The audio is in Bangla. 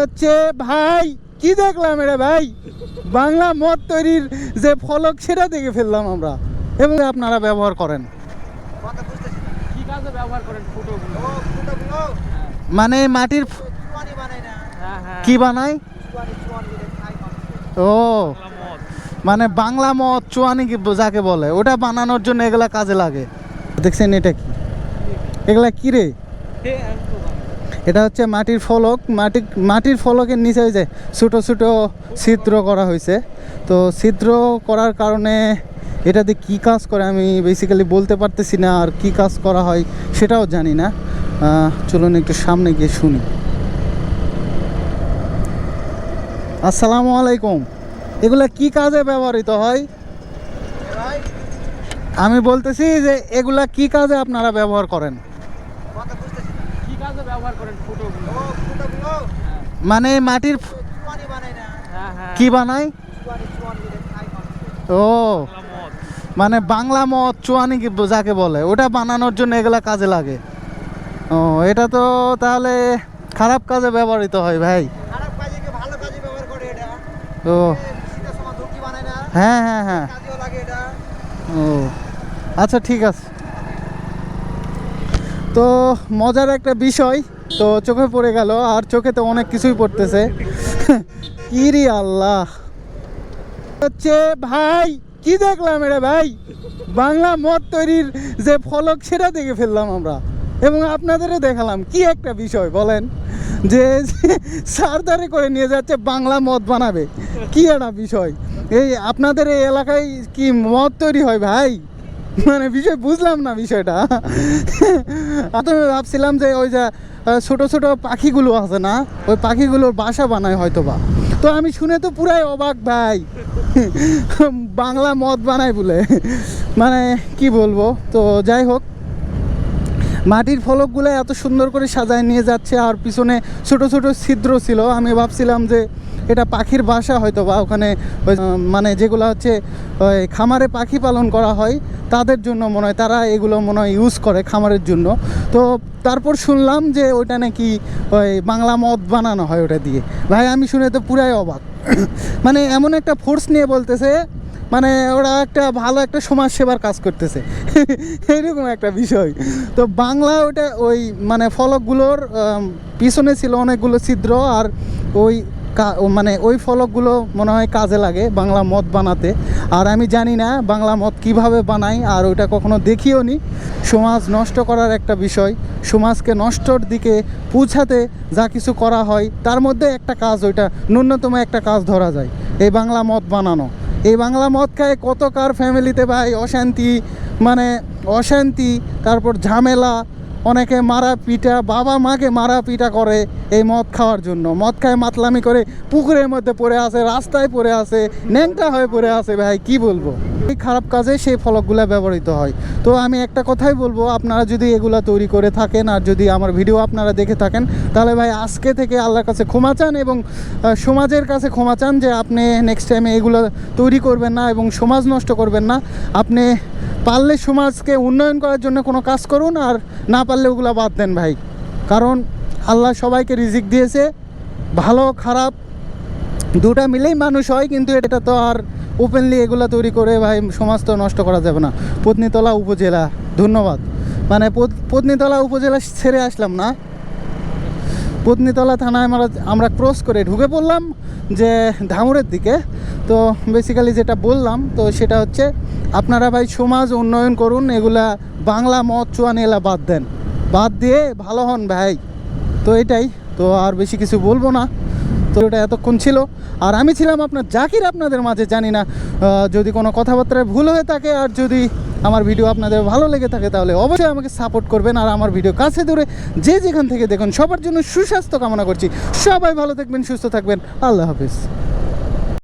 হচ্ছে ভাই কি দেখলাম এটা ভাই? বাংলা মদ তৈরির যে ফলক সেটা দেখে ফেললাম আমরা। এবং আপনারা ব্যবহার করেন। কথা বুঝতেছি না। কি কাজে ব্যবহার করেন ফুটোগুলো? ও ফুটাগুলো? মানে মাটির হ্যাঁ হ্যাঁ। কি বানায়? ও। মানে বাংলা মদ চুয়ানি কি যাকে বলে ওটা বানানোর জন্য এগুলা কাজে লাগে। দেখছেন এটা কি? এগুলা কি রে। এটা হচ্ছে মাটির ফলক। মাটি মাটির ফলকের নিচে যে ছোটো ছোটো ছিদ্র করা হয়েছে। তো ছিদ্র করার কারণে এটাতে কি কাজ করে আমি বেসিক্যালি বলতে পারতেছি না আর কি কাজ করা হয় সেটাও জানি না। চলুন একটু সামনে গিয়ে শুনি। আসসালামু আলাইকুম। এগুলা কি কাজে ব্যবহৃত হয়? আমি বলতেছি যে এগুলা কি কাজে আপনারা ব্যবহার করেন কথা বুঝতেছি না কি কাজে ব্যবহার করেন ফুটোগুলো ও ফুটাগুলো মানে মাটির হ্যাঁ হ্যাঁ। কি বানায়? ও। মানে বাংলা মদ চুয়ানি কি যাকে বলে। ওটা বানানোর জন্য এগুলা কাজে লাগে। ও এটা তো তাহলে খারাপ কাজে ব্যবহৃত হয় ভাই। খারাপ কাজে কি ভালো কাজে ব্যবহার করে এটা? ও। হ্যাঁ হ্যাঁ হ্যাঁ। কাজেও লাগে এটা। ও। আচ্ছা ঠিক আছে। তো মজার একটা বিষয় তো চোখে পড়ে গেল, আর চোখে তো অনেক কিছুই পড়তেছে। কি রে আল্লাহ। হচ্ছে ভাই, কি দেখলাম এটা ভাই? বাংলা মদ তৈরির যে ফলক, সেটা দেখে ফেললাম আমরা। এবং আপনাদেরও দেখালাম, কি একটা বিষয় বলেন? যে সারদারে করে নিয়ে যাচ্ছে, বাংলা মদ বানাবে। কি একটা বিষয়। এই আপনাদের এই এলাকায় কি মদ তৈরি হয় ভাই? মানে বিষয়, বুঝলাম না বিষয়টা। আমি ভাবছিলাম যে ওই যে ছোট ছোট পাখিগুলো আছে না, ওই পাখিগুলোর বাসা বানায় হয়তো বা তো আমি শুনে তো পুরাই অবাক, ভাই। বাংলা মদ বানায় বলে। মানে কি বলব? তো যাই হোক মাটির ফলকগুলো এত সুন্দর করে সাজায় নিয়ে যাচ্ছে আর পিছনে ছোট ছোট ছিদ্র ছিল। আমি ভাবছিলাম যে এটা পাখির বাসা হয়তো বা ওখানে মানে যেগুলো হচ্ছে খামারে পাখি পালন করা হয়, তাদের জন্য মনে হয়, তারা এগুলো মনে হয় ইউজ করে খামারের জন্য। তো তারপর শুনলাম যে ওইটা নাকি ওই বাংলা মদ বানানো হয় ওটা দিয়ে। ভাই, আমি শুনে তো পুরাই অবাক। মানে এমন একটা ফোর্স নিয়ে বলতেছে মানে ওরা একটা ভালো একটা সমাজ সেবার কাজ করতেছে। এরকম একটা বিষয়। তো বাংলা ওটা ওই মানে ফলকগুলোর পিছনে ছিল অনেকগুলো ছিদ্র আর ওই মানে ওই ফলকগুলো মনে হয় কাজে লাগে বাংলা মদ বানাতে। আর আমি জানি না বাংলা মদ কীভাবে বানাই আর ওইটা কখনো দেখিও নি। সমাজ নষ্ট করার একটা বিষয়। সমাজকে নষ্টর দিকে পৌঁছাতে যা কিছু করা হয়, তার মধ্যে একটা কাজ, ওইটা ন্যূনতম একটা কাজ ধরা যায়। এই বাংলা মদ বানানো। এই বাংলা মদ খায় কত কার ফ্যামিলিতে ভাই? অশান্তি মানে অশান্তি তারপর ঝামেলা অনেকে মারা পিটা, বাবা মাকে মারা পিটা করে এই মদ খাওয়ার জন্য। মদ খায় মাতলামি করে, পুকুরের মধ্যে পড়ে আছে, রাস্তায় পড়ে আছে, ন্যাংটা হয়ে পড়ে আছে ভাই, কি বলব? এই খারাপ কাজে সেই ফলকগুলো ব্যবহৃত হয়। তো আমি একটা কথাই বলব, আপনারা যদি এগুলা তৈরি করে থাকেন আর যদি আমার ভিডিও আপনারা দেখে থাকেন, তাহলে ভাই আজকে থেকে আল্লাহর কাছে ক্ষমা চান এবং সমাজের কাছে ক্ষমা চান যে আপনি নেক্সট টাইমে এগুলো তৈরি করবেন না এবং সমাজ নষ্ট করবেন না। আপনি পারলে সমাজকে উন্নয়ন করার জন্য কোনো কাজ করুন আর না পারলে ওগুলো বাদ দেন ভাই। কারণ আল্লাহ সবাইকে রিজিক দিয়েছে, ভালো, খারাপ, দুটা মিলেই মানুষ হয়, কিন্তু এটা তো আর ওপেনলি এগুলো তৈরি করে ভাই সমাজ তো নষ্ট করা যাবে না। পত্নীতলা উপজেলা, ধন্যবাদ। মানে পত্নীতলা উপজেলা ছেড়ে আসলাম না। পত্নীতলা থানায় আমরা আমরা ক্রস করে ঢুকে পড়লাম যে ধামুরের দিকে। তো বেসিক্যালি যেটা বললাম, তো সেটা হচ্ছে আপনারা ভাই সমাজ উন্নয়ন করুন, এগুলা বাংলা মদ চুয়ানি এলা বাদ দেন। বাদ দিয়ে ভালো হন ভাই। তো এটাই, তো আর বেশি কিছু বলব না। তো এটা এতক্ষণ ছিল। আর আমি ছিলাম আপনার জাকির আপনাদের মাঝে, জানি না যদি কোনো কথাবার্তায় ভুল হয়ে থাকে আর যদি আমার ভিডিও আপনাদের ভালো লেগে থাকে তাহলে অবশ্যই আমাকে সাপোর্ট করবেন আর আমার ভিডিও কাছে দূরে যে যেখান থেকে দেখুন সবার জন্য সুস্বাস্থ্য কামনা করছি। সবাই ভালো থাকবেন, সুস্থ থাকবেন। আল্লাহ হাফিজ।